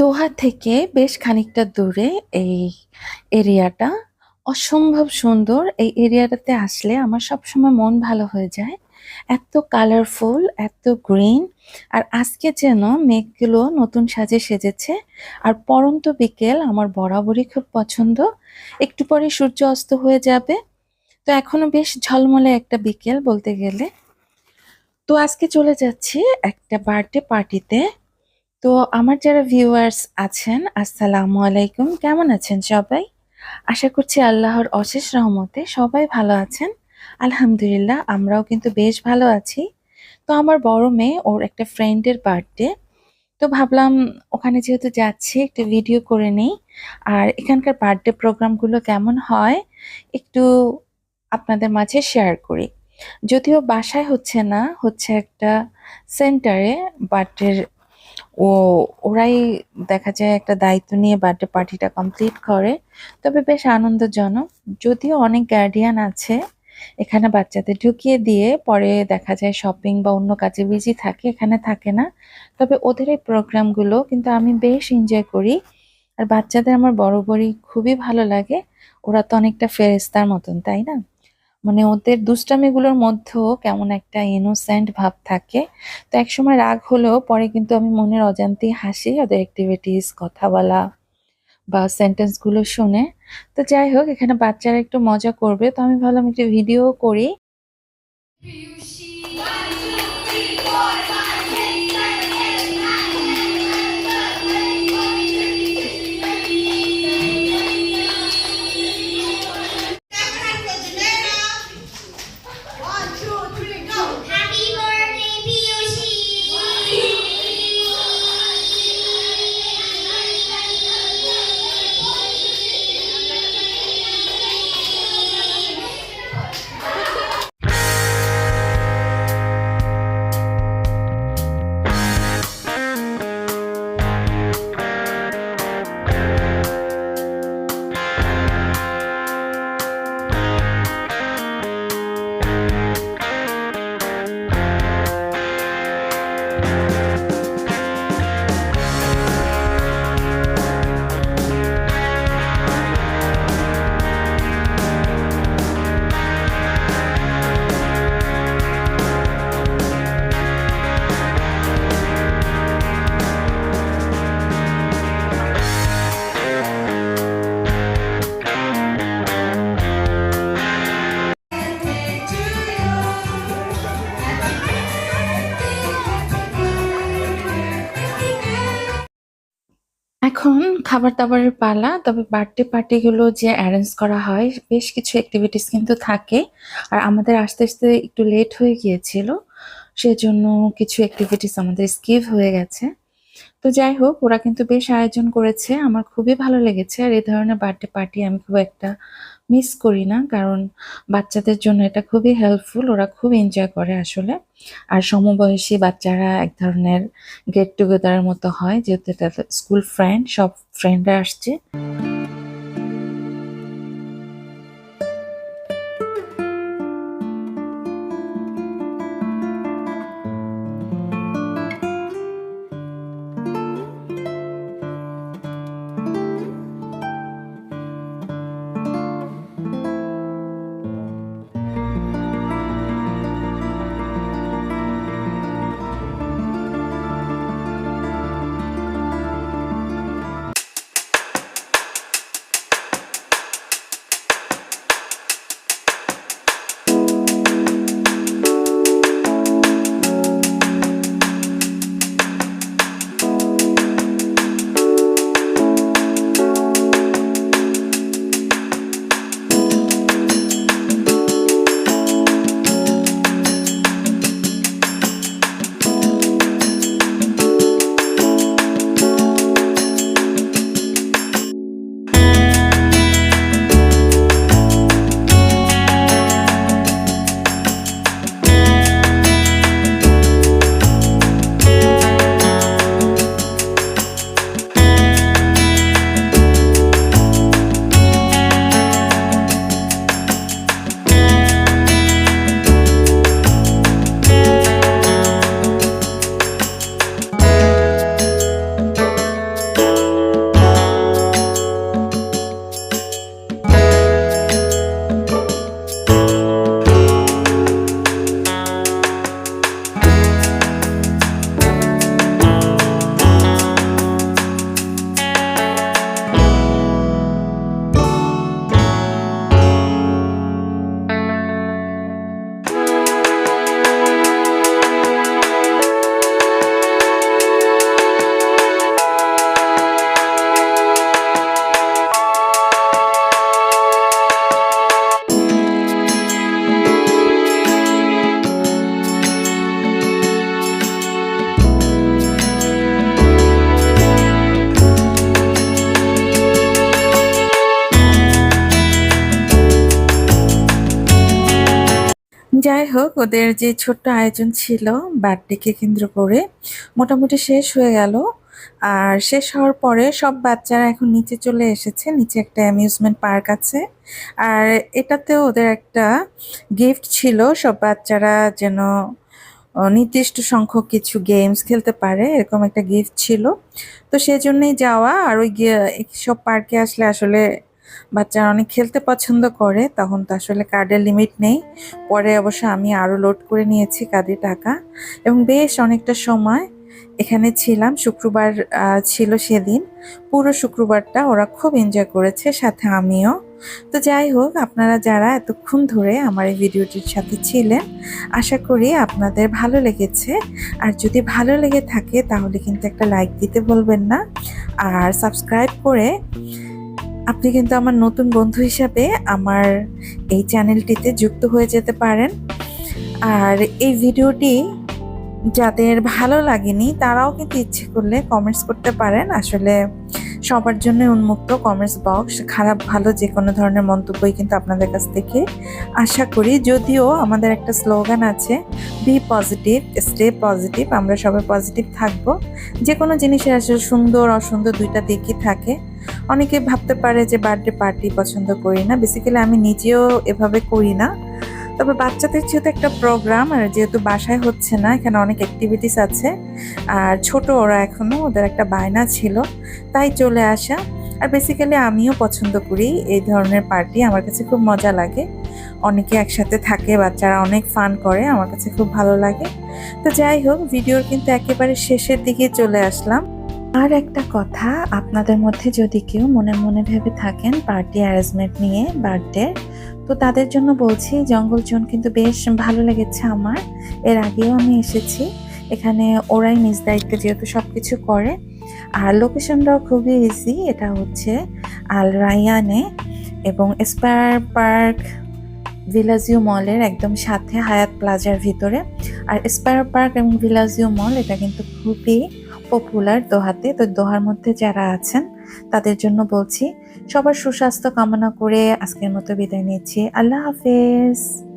দোহা থেকে বেশ খানিকটা দূরে এই এরিয়াটা অসম্ভব সুন্দর। এই এরিয়াটাতে আসলে আমার সবসময় মন ভালো হয়ে যায়। এত কালারফুল, এত গ্রিন আর আজকে যেন মেঘগুলো নতুন সাজে সেজেছে। আর পড়ন্ত বিকেল আমার বরাবরই খুব পছন্দ। একটু পরে সূর্য অস্ত হয়ে যাবে। তো এখনও বেশ ঝলমলে একটা বিকেল বলতে গেলে। তো আজকে চলে যাচ্ছি একটা বার্থডে পার্টিতে। তো আমার যারা ভিউয়ার্স আছেন, আসসালামু আলাইকুম। কেমন আছেন সবাই? আশা করছি আল্লাহর অশেষ রহমতে সবাই ভালো আছেন। আলহামদুলিল্লাহ, আমরাও কিন্তু বেশ ভালো আছি। তো আমার বড় মেয়ে, ওর একটা ফ্রেন্ডের বার্থডে তো ভাবলাম, ওখানে যেহেতু যাচ্ছি, একটু ভিডিও করে নেই। আর এখানকার বার্থডে প্রোগ্রামগুলো কেমন হয়, একটু আপনাদের মাঝে শেয়ার করি। যদিও বাসায় হচ্ছে না, হচ্ছে একটা সেন্টারে বার্থডের ও, ওরাই দেখা যায় একটা দায়িত্ব নিয়ে বার্থডে পার্টিটা কমপ্লিট করে। তবে বেশ আনন্দজনক, যদিও অনেক গার্ডিয়ান আছে এখানে বাচ্চাদের ঢুকিয়ে দিয়ে পরে দেখা যায় শপিং বা অন্য কাজে বিজি থাকে, এখানে থাকে না। তবে ওদের এই প্রোগ্রামগুলো কিন্তু আমি বেশ এনজয় করি। আর বাচ্চাদের আমার বরাবরই খুবই ভালো লাগে। ওরা তো অনেকটা ফেরেস্তার মতন, তাই না? মানে ওদের দুষ্টামিগুলোর মধ্যেও কেমন একটা ইনোসেন্ট ভাব থাকে। তো একসময় রাগ হলেও পরে কিন্তু আমি মনের অজান্তেই হাসি, ওদের অ্যাক্টিভিটিস কথা বলা বা সেন্টেন্সগুলো শুনে। তো যাই হোক, এখানে বাচ্চারা একটু মজা করবে। তো আমি ভাবলাম একটু ভিডিও করি। এখন খাবার দাবারের পালা, তবে বার্থডে পার্টিগুলো যে অ্যারেঞ্জ করা হয়, বেশ কিছু অ্যাক্টিভিটিস কিন্তু থাকে। আর আমাদের আস্তে আস্তে একটু লেট হয়ে গিয়েছিল, সেজন্য কিছু অ্যাক্টিভিটিস আমাদের স্কিপ হয়ে গেছে। তো যাই হোক, ওরা কিন্তু বেশ আয়োজন করেছে, আমার খুবই ভালো লেগেছে। আর এই ধরনের বার্থডে পার্টি আমি খুব একটা মিস করি না, কারণ বাচ্চাদের জন্য এটা খুবই হেল্পফুল ওরা খুব এনজয় করে আসলে। আর সমবয়সী বাচ্চারা এক ধরনের গেট টুগেদারের মতো হয়, যেহেতু এটা স্কুল ফ্রেন্ড সব ফ্রেন্ডরা আসছে। যাই হোক, ওদের যে ছোট্ট আয়োজন ছিল, বার্থডেকে কেন্দ্র করে, মোটামুটি শেষ হয়ে গেল। আর শেষ হওয়ার পরে সব বাচ্চারা এখন নিচে চলে এসেছে, নিচে একটা অ্যামিউজমেন্ট পার্ক আছে। আর এটাতেও ওদের একটা গিফট ছিল, সব বাচ্চারা যেন নির্দিষ্ট সংখ্যক কিছু গেমস খেলতে পারে, এরকম একটা গিফট ছিল। তো সেজন্যই যাওয়া, আর ওই সব পার্কে আসলে আসলে বাচ্চারা অনেক খেলতে পছন্দ করে, তখন তো আসলে কার্ডের লিমিট নেই। পরে অবশ্য আমি আরও লোড করে নিয়েছি কার্ডে টাকা। এবং বেশ অনেকটা সময় এখানে ছিলাম, শুক্রবার ছিল সেদিন। পুরো শুক্রবারটা ওরা খুব এনজয় করেছে, সাথে আমিও। তো যাই হোক, আপনারা যারা এতক্ষণ ধরে আমার এই ভিডিওটির সাথে ছিলেন, আশা করি আপনাদের ভালো লেগেছে। আর যদি ভালো লেগে থাকে, তাহলে কিন্তু একটা লাইক দিতে বলবেন না। আর সাবস্ক্রাইব করে আপনি কিন্তু আমার নতুন বন্ধু হিসাবে আমার এই চ্যানেলটিতে যুক্ত হয়ে যেতে পারেন। আর এই ভিডিওটি যাদের ভালো লাগেনি, তারাও কিন্তু ইচ্ছে করলে কমেন্টস করতে পারেন। আসলে সবার জন্য উন্মুক্ত কমেন্টস বক্স খারাপ, ভালো যে কোনো ধরনের মন্তব্যই কিন্তু আপনাদের কাছ থেকে। আশা করি যদিও আমাদের একটা স্লোগান আছে বি পজিটিভ স্টে পজিটিভ আমরা সবাই পজিটিভ থাকব। যে কোনো জিনিসের আসলে সুন্দর, অসুন্দর দুইটা দিকই থাকে। অনেকে ভাবতে পারে যে বার্থডে পার্টি পছন্দ করি না। বেসিক্যালি আমি নিজেও এভাবে করি না। তবে বাচ্চাদের যেহেতু একটা প্রোগ্রাম আর যেহেতু বাসায় হচ্ছে না, এখানে অনেক অ্যাক্টিভিটিস আছে। আর ছোট ওরা এখনও ওদের একটা বায়না ছিল, তাই চলে আসা। আর বেসিক্যালি আমিও পছন্দ করি এই ধরনের পার্টি আমার কাছে খুব মজা লাগে। অনেকে একসাথে থাকে, বাচ্চারা অনেক ফান করে, আমার কাছে খুব ভালো লাগে। তো যাই হোক ভিডিওর কিন্তু একেবারে শেষের দিকে চলে আসলাম। আর একটা কথা, আপনাদের মধ্যে যদি কেউ মনে মনে ভেবে থাকেন পার্টি অ্যারেঞ্জমেন্ট নিয়ে, বার্থডে, তো তাদের জন্য বলছি, জঙ্গল জোন কিন্তু বেশ ভালো লেগেছে আমার। এর আগেও আমি এসেছি। এখানে ওরাই নিজ দায়িত্বে যেহেতু সব কিছু করে। আর লোকেশনটাও খুবই ইজি এটা হচ্ছে আল রায়ানে এবং স্পায়ার পার্ক ভিলাজিও মলের একদম সাথে হায়াত প্লাজার ভিতরে। আর স্পায়ার পার্ক এবং ভিলাজিও মল, এটা কিন্তু খুবই পপুলার দোহাতে, তো দোহার মধ্যে যারা আছেন, তাদের জন্য বলছি, সবার সুস্বাস্থ্য কামনা করে আজকের মতো বিদায় নিচ্ছি। আল্লাহ হাফেজ।